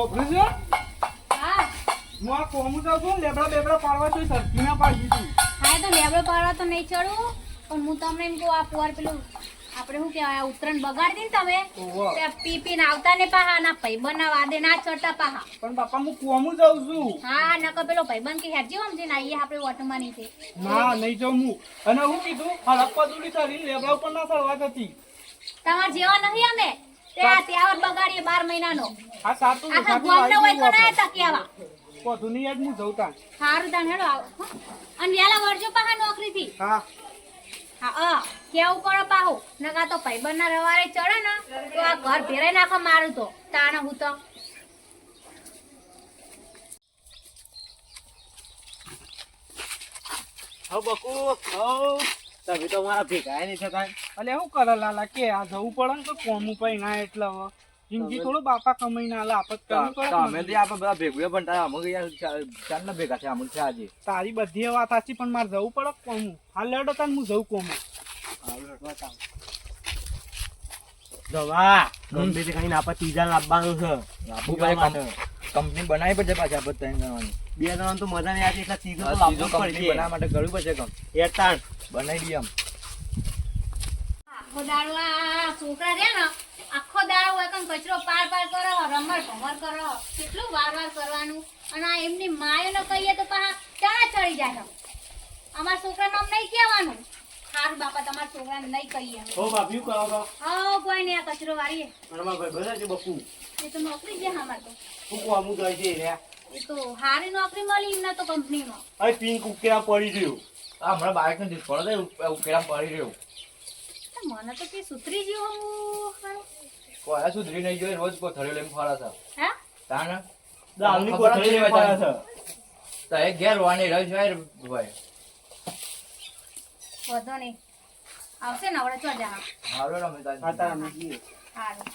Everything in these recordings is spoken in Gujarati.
હોભળ્યું છે હા. હું આ કોમું જાઉં છું લેબડા બેબડા પાડવા છું સરખી ના પાડી દીધું. હા તો લેબડો પાડવા તો નહીં ચડવું પણ હું તમને એમ કહું આ પોર પેલું આપણે શું કહેવાય ઉત્તરાયણ બગાડી ને તમે ઓહો. પી પીને આવતા ને પાહા ના ભાઈબંધના વાદે ના ચડતા પાહા. પણ બાપા હું કોમું જાઉં છું. હા નકર પેલો ભાઈબંધ કે હેરજી આમ જઈને આવીએ આપણે ઓટોમાં નહીં છે ના નહીં જાઉં હું. અને હું કીધું હડપ પદુડી ચડીને લેબડા ઉપર ના ચડવા જતી. તમાર જેવા નહીં અમે. તે આ તહેવાર બગાડીએ બાર મહિનાનો. આ સાતું આખા ગામના હોય તો ના ટકેવા પોતું ની હું જઉં તાં સારું હેડો આવો. અને વેલા વળજો પાહા નોકરીથી. હા. હા અ કેવું પડે પાહુ? નકા તો ભાઈબંધના રવારે ચડે ને તો આ ઘર ભેરાઈ નાખો મારું તો. તાણે હું તો. હવ બકુ હવ. તમે તો મારા ભેગા નહીં થતા. અલે હું કરે લાલા કે આ જવું પડે ને કોમું પઈ ના એટલે હવે. જિંદગી થોડો બાપા કમાઈ ના આલે આપત કરવું પડે અમે તો આપણે બધા ભેગું પણ તારા અમુક ચાર ના ભેગા છે અમુક છે આજે. તારી બધી વાત સાચી પણ મારે જવું પડે કોમ હાલ લડો તાન હું જવું કોમ. દવા ગમે તે કઈ આપણે ત્રીજા લાવવાનું છે. આપવું પીવા પડે માટે. કંપની બનાવી પડશે પાછી આપણે ત્રણ બે જણા તો મજા નહીં આવતી એટલે ત્રીજો તો લાવવું પડશે. બનાવવા માટે કરવું પડશે એતાણ. બનાવી દઈએ આમ. આખો દાડો આ છોકરા રહ્યા ને આખો દાડો હોય કણ કચરો પાર પાર કરો રમર ભમર કરો કેટલું વાર વાર કરવાનું. અને આ એમની માયોને કહીએ તો પાછા ચણા ચડી જાય અમારા છોકરાનું આમ નહીં કહેવાનું. સારું બાપા તમારા છોકરાને નહીં કહીએ હો બાપી કોઈ નહીં આ કચરો વાળીએ. મારા ભાઈ બધા છે બકુ એ તો નોકરી છે અમારે તો. કોમું જાય છે રે એ તો સારી નોકરી મળી એમને તો કંપનીમાં. હવે પિંક ઉકેલા પડી ગયું. આ હમણાં બાઇકને ડિસ્કોડ હતો ઉકેલા પડી રહ્યો મને તો કે સુધરી ગયો હું કોઈ સુધરી નહીં ગયો રોજ કોથળી લઈને ફાળા છે. હે? તાને દાલની કોથળી લઈને ફાળા પડે તો એ ઘેર વાણી રહી છે ભાઈ. વધો નહીં. આવશે ને આવડે ચો જા હારો રમે તારી. હા તારા મૂકીએ. સારું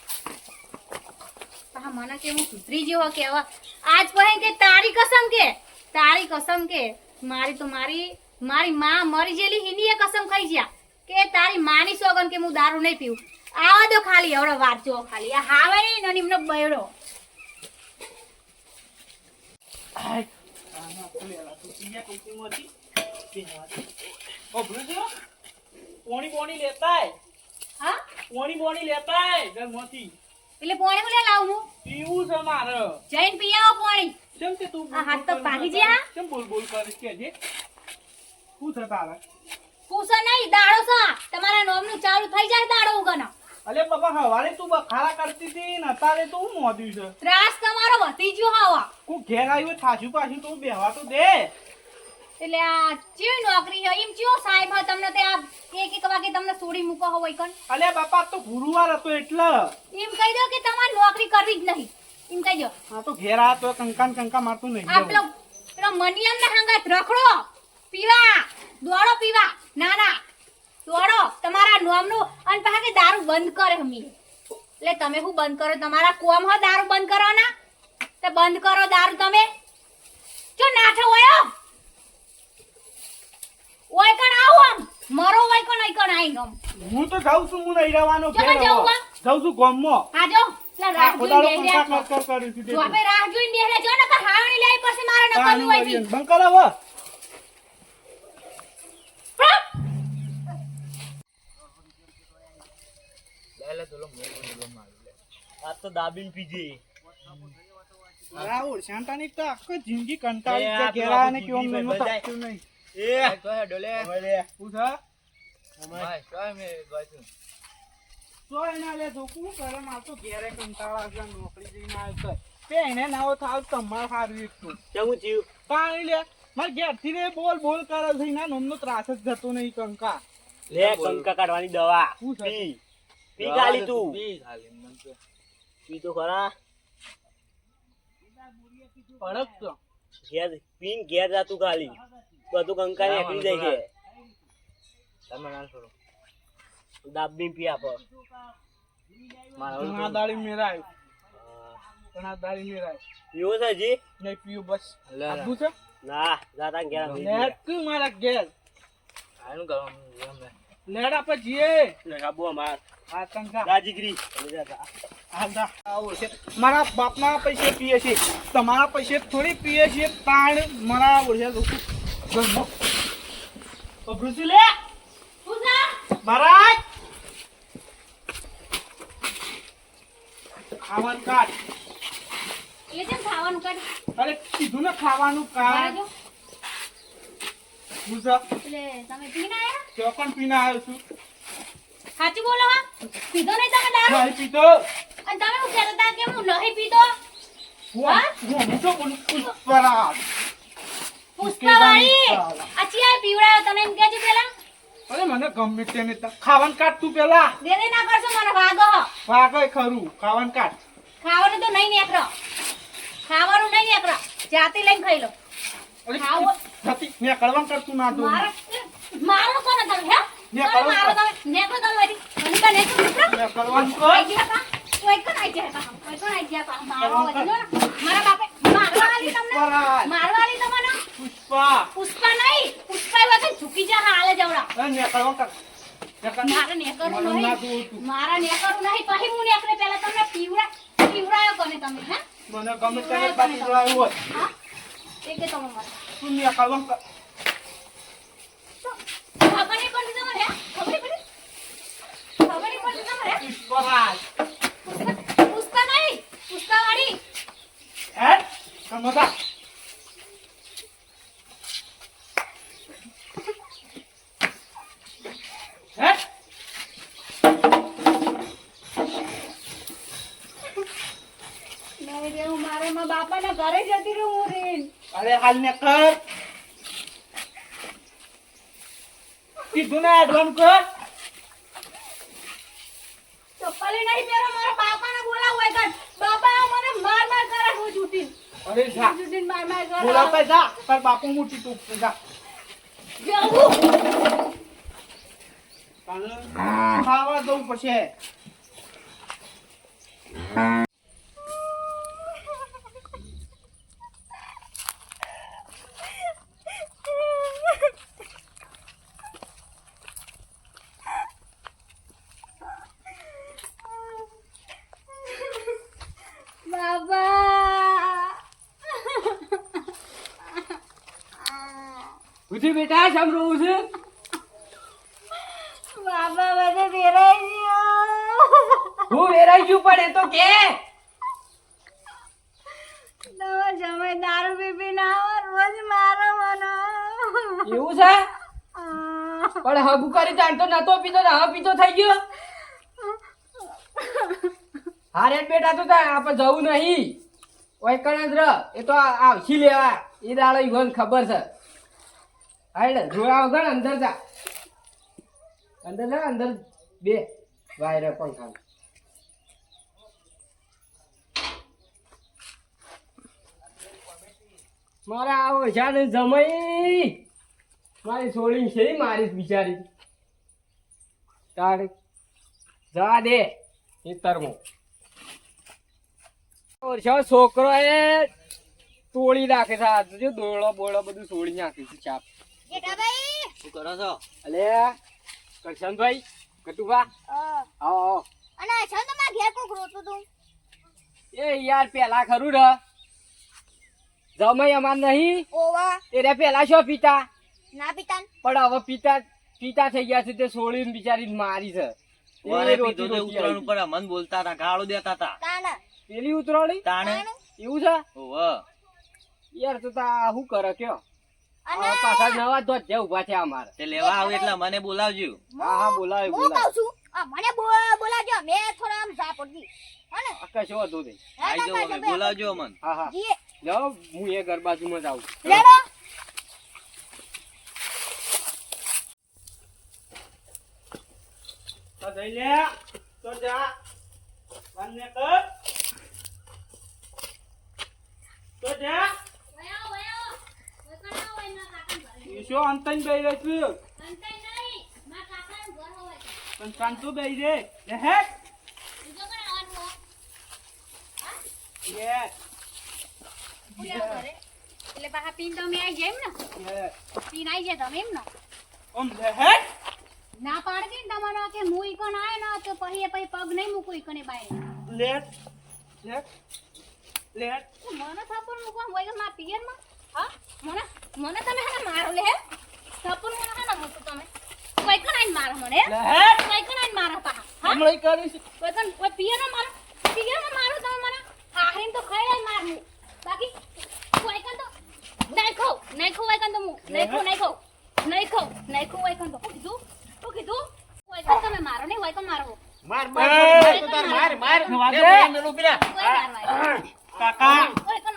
હા મને કે હું સુધરી જેવો કેવા? આજ કહે કે તારી કસમ કે તારી કસમ કે મારી તો મારી મારી માં મરી જેલી હિની એ કસમ ખાઈ જ્યા કે તારી માની સોગન કે હું દારૂ નહીં પીવું આવા દો ખાલી એવડો વાંચો ખાલી આ હાવે નહીં ને એમનો બયડો? પોણી પોણી લેતાય હા પોણી પોણી લેતાય ઘરમાંથી એટલે પોણી હું લે લાવું હું પીવું છે મારે જઈને પી આવો પોણી કેમ કે તું હાથ તો બોલ બોલ ભાગી કરે? કેમ બોલ બોલ કરીશ કે જે શું છે તારે પૂછો નહીં દાડો સા તમારા નોમનું ચાલુ થઈ જાય દાડો ઉગનો અલે બાપા હવારે તું બખારા કરતી હતી ને અત્યારે તો હું મોદ્યું છે. ત્રાસ તમારો વધી ગયો હવા. હું ઘેર આવ્યો થાજુ પાછું તું બેહવા તો દે. એટલે આ ચેવી નોકરી છે? એમ ચિયો સાહેબ હોય તમને તે આ એક એક વાગે તમને છોડી મૂકો હોય કણ અલે બાપા તો ગુરુવાર હતો એટલે. એમ કહી દો કે તમારે નોકરી કરવી જ નહીં. એમ કહી દો. હા તો ઘેર આ તો કંકાન કંકા મારતું નહીં. આ પેલો. પેલો મનિયમ ને હંગાત રખડો. પીવા. દોડો પીવા. ના ના. દોડો. તમારા નોમનું અને પાછા કે દારૂ બંધ કરે હમી. એટલે તમે શું બંધ કરો? તમારા કોમ હો દારૂ બંધ કરો ના તો બંધ કરો દારૂ તમે. જો નાઠો હોય ઓય કણ આવો આમ. મરો ઓય કણ આઈ કણ આઈ ગમ હું તો જાઉં છું હું નહીં રહેવાનો ચાલો જાઉં છું ગામમાં. હા જો. રાહ જોઈને બેહી કંકા રહ્યા કર કર કર્યું છે. જો ને હાવણી લઈ પછી મારે તાણી હોયથી. બંધ કર ચલો આ તો દાબીન પીજે. રાહુલ શાંતાની તો આખો જિંદગી કંટાળી છે જિંદગી કેવું મનમાં બદલાય. થાકતું નહીં. એ. તો હે ડોલે. ઓલે. શું ભાઈ, તો મે ભાઈ તું. તો એના લે જોકું કરે માર તો ઘેરે કંટાળા છે નોકરી જઈને આવ્યો તે. એને નાવો થાવ તમારે સારું એકલું કેવું જીવ? પાણી લે. મારે ઘેરથી બોલ બોલ કરે છે એના નોમનો ત્રાસ જ જતો નહીં કંકા. લે કંકા કાઢવાની દવા. શું છે? પી ગાલી તું. પી ખાલી મન તો. પી તો ખરા. પડક તો ઘેર પીન ઘેર જાતું ગાલી બધું કંકા ને એકલી જાય છે તમે ના છોડો. દાબી પી આપો. મારા દાડી મેરાય. ઘણા દાડી મેરાય. પીવો છે જી નહીં પીવું બસ. લે લે. છે? ના જાતા ઘેર લેટ તું મારા ઘેર. આનું ને. લેટ આપણે જઈએ ને કાબુ અમાર મારા બાપના પૈસે પીએ છે તમારા પૈસે થોડી પીએ છે તાણ મારા. મહારાજ ખાવાનું કાઢ એટલે કેમ ખાવાનું કાઢ. અરે કીધું ને ખાવાનું કાઢ. બાજુ. એટલે તમે પીને આયા ચોકન પીને આવ્યો છું. સાચું બોલો હા? પીધો નહીં તમે દારૂ? નહીં પીતો અને તમે હું કહેતા હતા કે હું નહીં પીતો હા હું? તો બોલું? પુષ્પરાજ. અચી આ પીવડાયો તને એમ કહેજો પેલા? અરે મને ગમે તે ને ખાવાનું કાઢ તું પેલા. દે દે ના કરશો મને વાગો વાગો ખરું. ખાવાનું કાઢ. ખાવાનું તો નહીં નેકરો ખાવાનું નહીં નેકરો જાતે લઈને ખાઈ લો. ખાવું. નથી ને કળવાનું કરતું ના તો મારો મારો કોને તમે હે? ને કરો. મારો તો. ને કર. તા. કોઈ કોણ આઈ ગયા તા. કોઈ કોણ આઈ ગયા તા. મારો મારા બાપે મારવા તમને. પુષ્પરાજ. તમને. પુષ્પા. પુષ્પા નહીં. પુષ્પા વગર ઝૂકી જા હાલે જવડા. ને કર. ને કર. મારે ના નહીં. મારા નેકરવું નહીં. પછી હું નેકરે પહેલા તમને પીવડા પીવડાયો કોને તમે હે? મને ગમે તેને બાકી જોડાયું હોય. એ કે તમે મને. તું ને કર ખબર નહીં પડતી તમારે હે ખબર નહીં પડી ખબર નહીં પડતી પુષ્પરાજ પુષ્પા નહીં પુષ્પા વાળી હે? મારે મારા બાપાના ઘરે જતી રહું રીન. અરે હાલ ને કર કીધું ને કર. ચપ્પલે નહીં પહેરો મારા બાપાને બોલાવું હોય કર બાપા મને માર માર કરે હું છૂટી અરે જા. જૂટીને માર માર કરે. બોલાવતા જા. પર બાપુ મૂટી તું જા. જવું ખાવા દઉં પછી બાબા ઉઠી બેટા રોવું છે? બાબા બધે બેરાઈ ગયો. હું વેરાઈ ગયું પણ એ તો કે. તમે જમે દારૂ પી પી ના આવો રોજ મારો મને. એવું છે? પણ હગુ કરી જાણતો નતો પીતો ને હવે પીતો થઈ ગયો. હા રે બેટા તો તા આપણે જવું નહીં. ઓય કણેન્દ્ર એ તો આવશી લેવા? એ દાડો ઈવન ખબર છે. હાઈડ, જોયા વગર અંદર જા. અંદર જા, અંદર બે. વાયરે પંખા મારા આ જાને જમાઈ. મારી છોડી છે, મારી બિચારી. તારે જા દે ખેતરમો. ઓછો છોકરો એ તોડી નાખે છે જો દોડો બોળો બધું તોડી નાખે છે, ચાપ. જેઠાભાઈ શું કરો છો? અલે કરશનભાઈ કટુભા? આવો આવો. અને છે તમારા ઘેર કોક રોતું તું? એ યાર પેલા ખરું ર. જમાઈ અમાર નહીં. ઓવા. એને પેલા શું પીતા? ના પિતાન પણ હવે પિતા પિતા થઈ ગયા છે તે છોડીને બિચારી મારી છે. તો ઉતરાણ. ઉપર મન બોલતા હતા ગાળો દેતા હતા. પેલી ઉતરોળી તાણે? એવું છે? યાર તો તા શું કરે કયો? પાછા નવા તો જ ઊભા છે અમારે. તે લેવા આવું એટલે મને બોલાવજો. હા હા બોલાવે હું કહું છું આ મને બોલાવજો મેં થોડા આમ જા પડતી હને કશો હતો નહીં. આઈ જાઓ હવે બોલાવજો મન હા હા. જાઓ હું એ ઘર બાજુમાં જ લેડો તો લે. તો જા. બંને કર. તો જા વયો વયો વકણા હોય ના ઈશો અંતન બે રે છું. અંતન નહીં મા કાકા ઘર હોય પણ શાંતુ બે રે. લે હે? બીજો કણ આવવાનું યે પૂરા ઘરે એટલે પાછા પીન તમે આવી જાય એમ ને યે પીન આવી જાય તમે એમ ને ઓમ લે હે? ના પાડતી ને તમારે કે હું ઈ કોણ આય ને તો પછી એ પછી પગ નહીં મૂકું ઈકને બાય લેટ લેટ લેટ મને થાપણ મૂકવા હોય કે મારા પિયરમાં? હા? મને? મને તમે હે મારો લે હે? થાપણ મને હે ને મૂકું તમે. કોઈ કણ આઈને મારો મને હે? કોઈ કણ આઈને મારો પા હા? હમણાં કરીશ કોઈ કણ કોઈ પિયરમાં મારો? પિયરમાં મારો તમે મને આહીન તો ખાઈ આઈ મારનું બાકી કોઈ કણ તો? નહીં ખાવ નહીં ખાવ કોઈ કણ તો હું નહીં ખાવ નહીં ખાવ નહીં ખાવ નહીં ખાવ કોઈ કણ તો. કીધું? શું કીધું? કોઈ કણ તમે મારો નહીં કોઈ કણ મારો માર માર, માર, તો માર, માર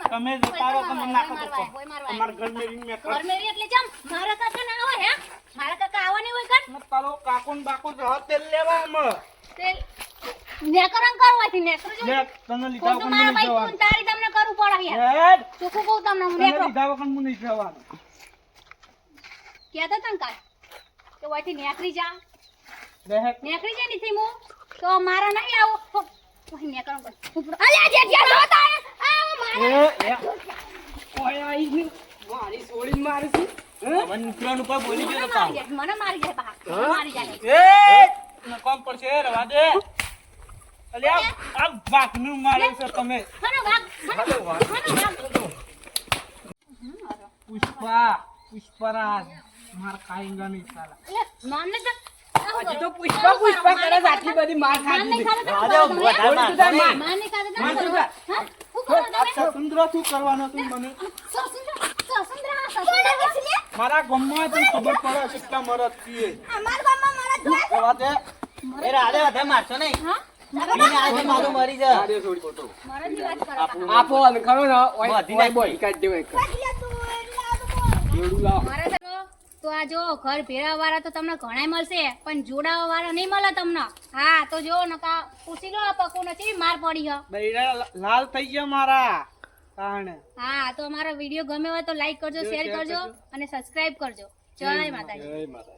જતા રહો કણ તમે નાખો તો અમાર ઘર મેરી મે ઘર મેં મેં કર ઘરમેરી એટલે જમ મારા કાકા ના આવે હે? મારા કાકા આવવાની હોય કર તારો કાકો ને બાકો જહ તેલ લેવા અમે તે નેકરંગ કરવાથી નેકરજો લે તને લીધા વગર મારા નહીં ભાઈ તું તારી તમને કરું પડે યાર. લેટ કહું તમને હું તને નેકરો. લીધા વગર હું નહીં જવા કહેતા તા તંકા કાલ કે ઓયથી નેકરી જા. નેકરી જા નીથી મુ તો મારા નહીં આવો. હો, કર. અલ્યા જે જે લો તા આ મારા ગયું. મારી છે તમે હનો પુષ્પા પુષ્પરાજ માર ખાઈંગા નહીં સાલા મને તો હજી તો પુષ્પા પુષ્પા કરે છે, આટલી બધી માર ખાધી? શું કરવાનું મને. મારા ગમમાં તને ખબર પડે કેટલા મરદ છીએ એ રાધે વધારે મારશો નહીં. આપો. ખરો ને. બોય કાઢ દેવાય. એવડું લાવો. મારા તો આ જો ઘર ભેળા વાળા તો તમને ઘણાય મળશે પણ જોડાવા વાળા નહીં મળે તમને. હા તો જો નકા પૂછી લો પકુ નથી માર પડી હ. બૈરા લાલ થઈ ગયા મારા કારણે હા તો અમારો વીડિયો ગમે હોય તો લાઈક કરજો શેર કરજો અને સબસ્ક્રાઇબ કરજો. જય માતાજી. જય માતા